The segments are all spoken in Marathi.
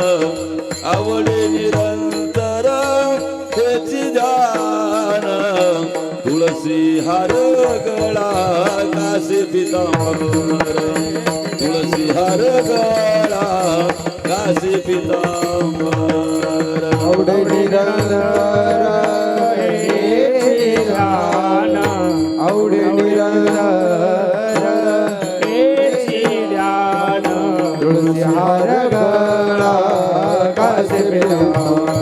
आवडे निरंतर त्याची ध्यान तुळसी हार गळा काशी पितांबर. तुळसी हार गळा काशी पितांबर. आवडे निरंतर हेची ध्यान आवडे से बिना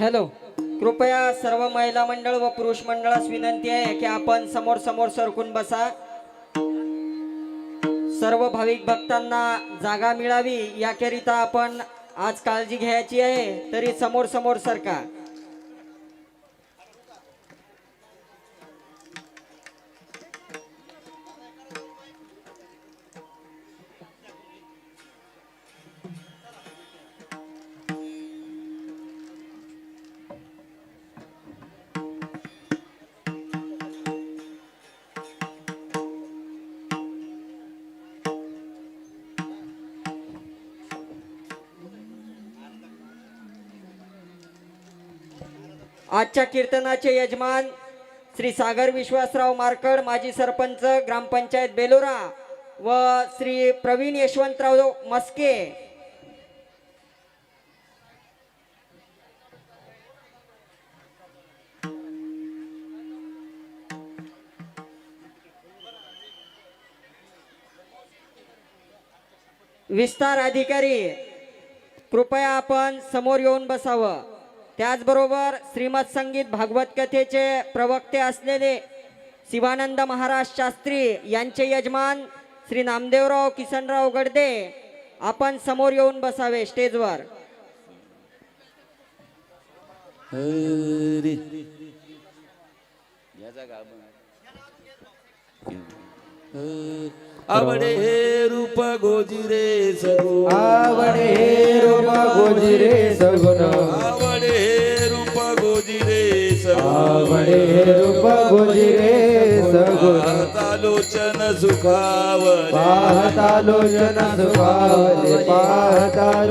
हॅलो कृपया सर्व महिला मंडळ व पुरुष मंडळास विनंती आहे की आपण समोर समोर सरकून बसा. सर्व भाविक भक्तांना जागा मिळावी याकरिता आपण आज काळजी घ्यायची आहे तरी समोर समोर सरका. आजच्या कीर्तनाचे यजमान श्री सागर विश्वासराव मारकड माजी सरपंच ग्रामपंचायत बेलोरा व श्री प्रवीण यशवंतराव मस्के. विस्तार अधिकारी कृपया आपण समोर येऊन बसावं. त्याचबरोबर श्रीमद संगीत भागवत कथेचे प्रवक्ते असलेले शिवानंद महाराज शास्त्री यांचे यजमान श्री नामदेवराव किसनराव गडदे आपण समोर येऊन बसावे स्टेजवर. हरी. आवडे हे रूप गोजिरे सगुण. आवडे रूप गोजिरे सगुण. आवडे हे रूप गोजिरे सगुण. आवडे रूप गोजिरे सगुण. लोचन सुखावरे पाहता लोचन सुखावले पाहता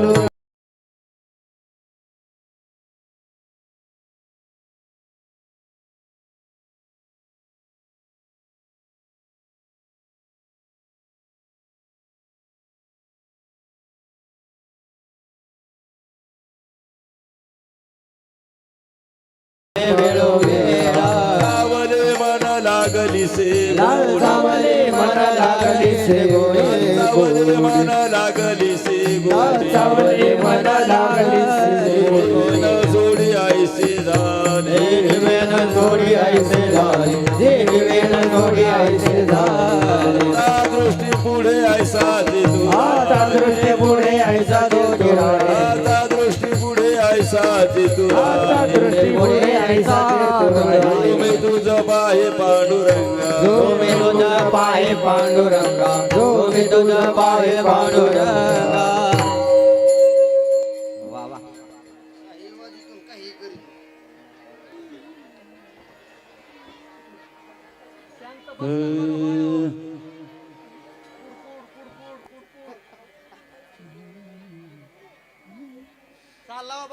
लागली से लाल सावले मन लागली से गोडे सावले मन लागली से लाल सावले मन लागली से गोडे. गोड जोडी आईसे झाले. देवेन जोडी ऐसे झाले. देवेन जोडी ऐसे झाले. आता दृष्टी पुढे ऐसा दे तू आता दृष्टी पुढे ऐसा दोघे राहिले आता दृष्टी पुढे ऐसा दे तू आता दृष्टी पुढे ऐसा दोघे तुम्ही तुझ पाहे पांडुरंगा. जो मी तुझ पाय पांडुरंगा जो मी तुझ पाय पांडुरंगा.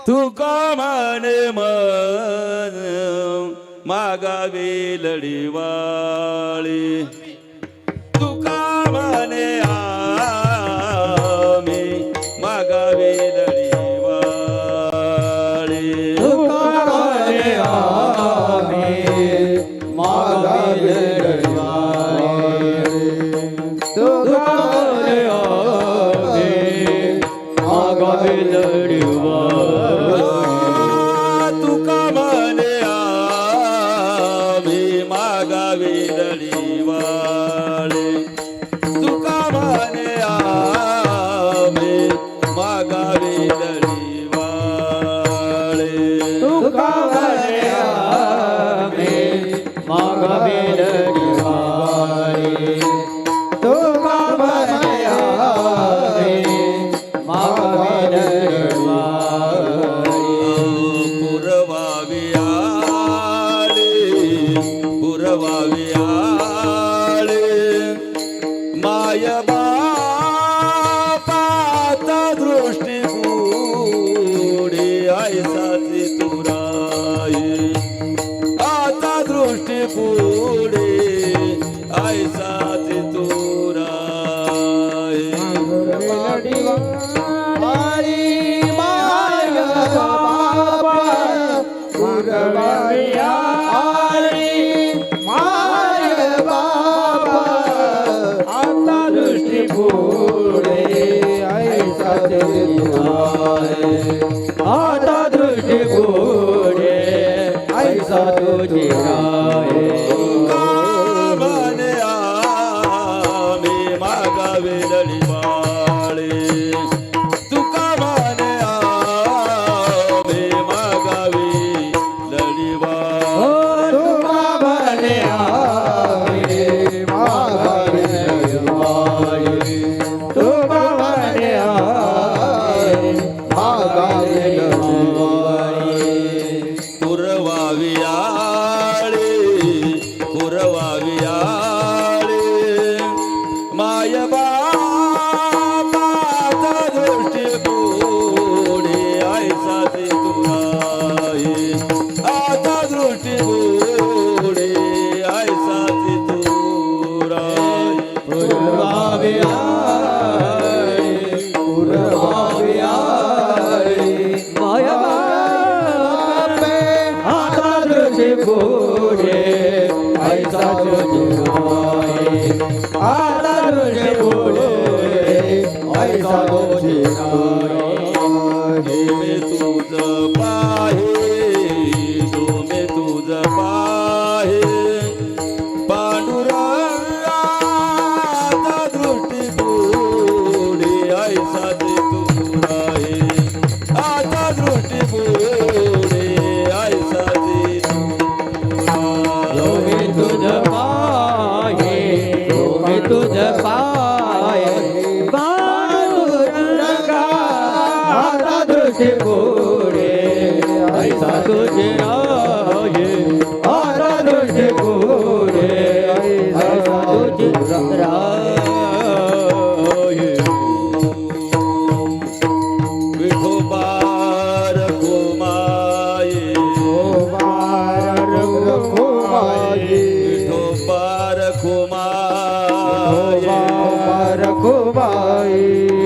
तू का माने मन मागावे लढीवाळी. है ভাই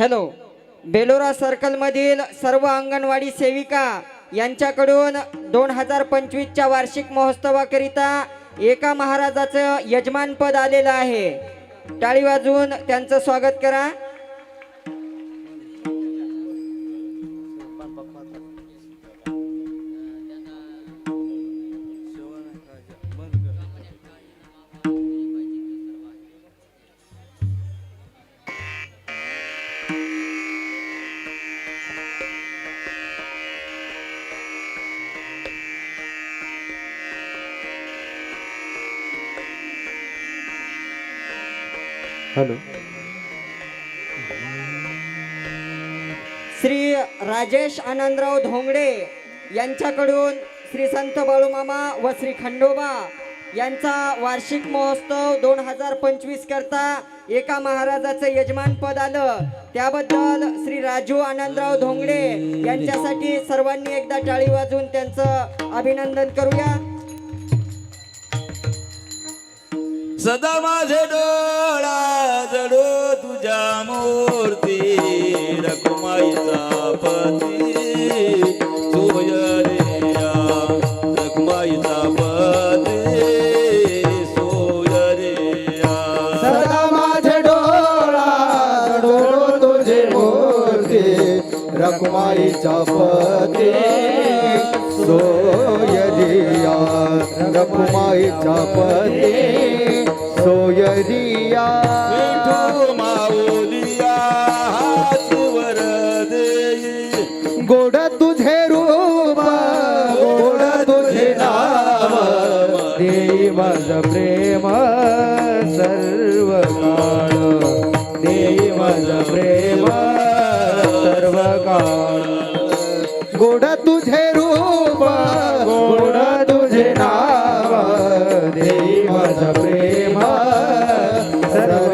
हॅलो बेलोरा सर्कलमधील सर्व अंगणवाडी सेविका यांच्याकडून दोन हजार पंचवीसच्या वार्षिक महोत्सवाकरिता एका महाराजाचं यजमानपद आलेलं आहे. टाळी वाजवून त्यांचं स्वागत करा. हॅलो. श्री राजेश आनंदराव धोंगडे यांच्याकडून श्री संत बाळूमामा व श्री खंडोबा यांचा वार्षिक महोत्सव दोन हजार पंचवीस करता एका महाराजाचं यजमान पद आलं. त्याबद्दल श्री राजू आनंदराव धोंगडे यांच्यासाठी सर्वांनी एकदा टाळी वाजून त्यांचं अभिनंदन करूया. सदा माझे डोळा जडो तुझ्या मूर्ती रखुमाईचा पती. सोय रे या रखुमाईचा पती. सोय सदा माझे डोळा डोळो तुझे मूर्ती रखुमाईच्या पती. सोयरिया पती. सोयरिया। विठू माऊलिया हाच वर देई गोड तुझे रूप गोड तुझे नाम देई माझ प्रेम सर्व काळ देई माझ प्रेम सर्व काळ गोड तुझे रूप गोड तुझे नाम देई माझ प्रेम सर्व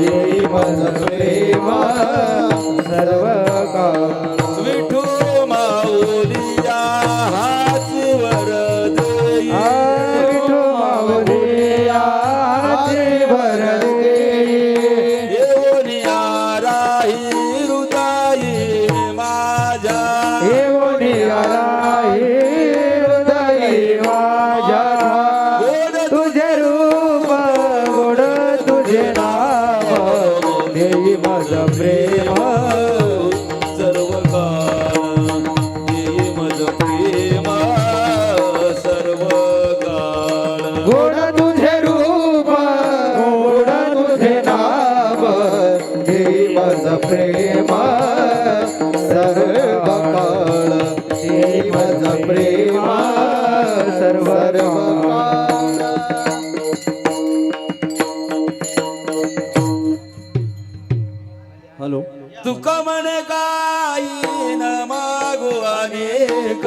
देई प्रेम सर्व तुका म्हणे काय न मागू अनेक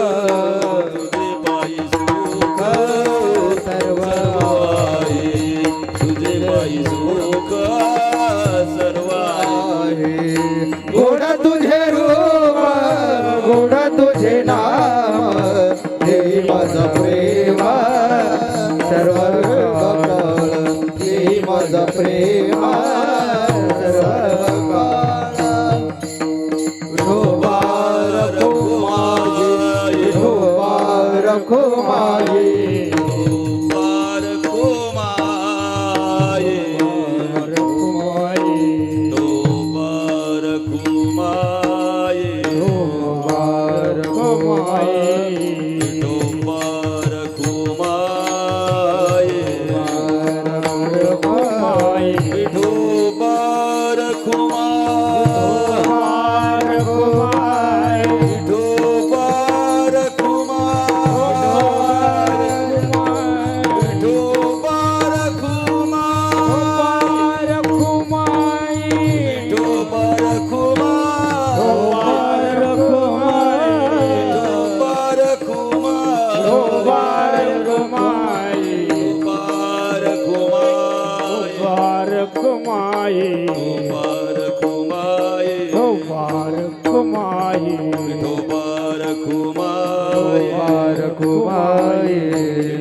Aê.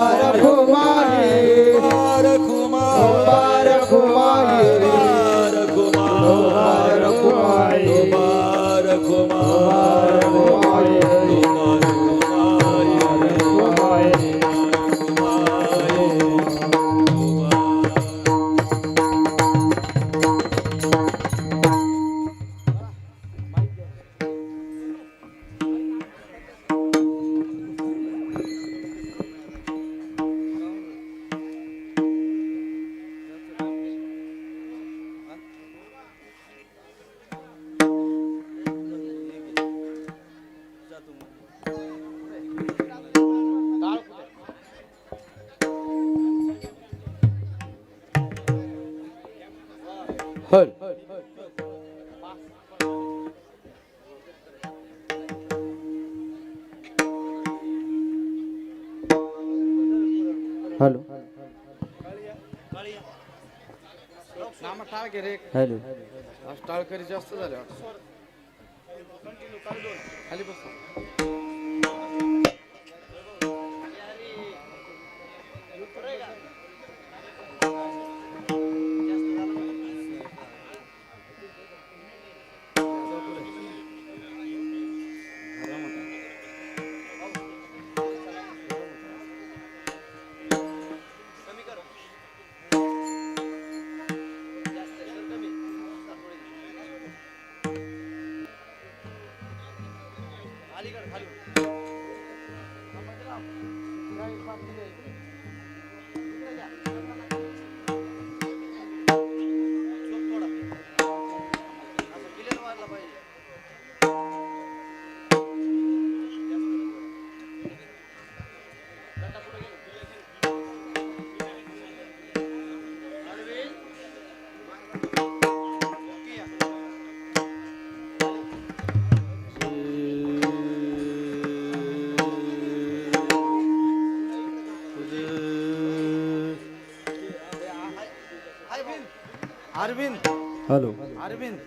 Para hello. हॅलो. टाळकरी जास्त झाले खाली बस. 啊！你看，你画的这个，你看一。अरविंद. हॅलो. अरविंद.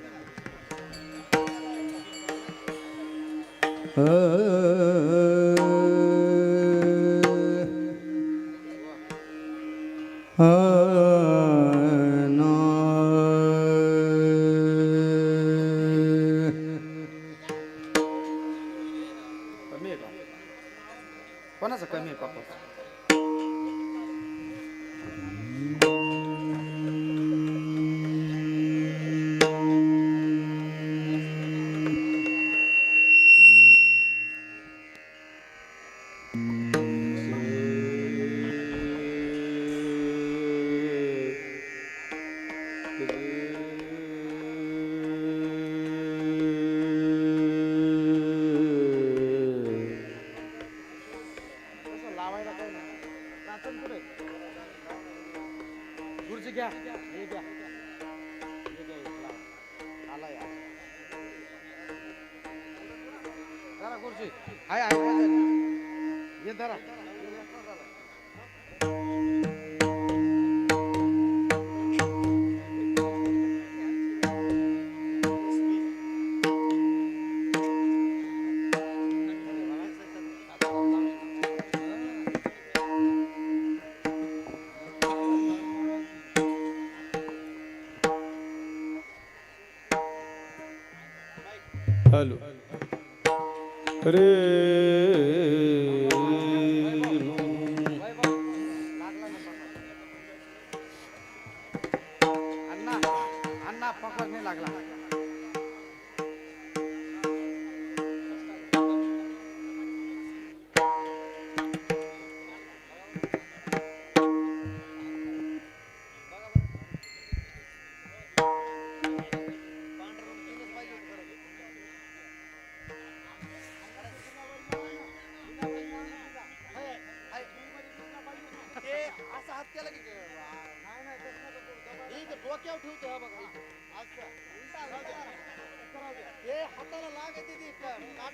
जरा खुर्ची आहे आहे ये जरा Hello. রে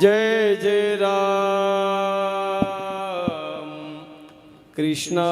जय जय राम। कृष्णा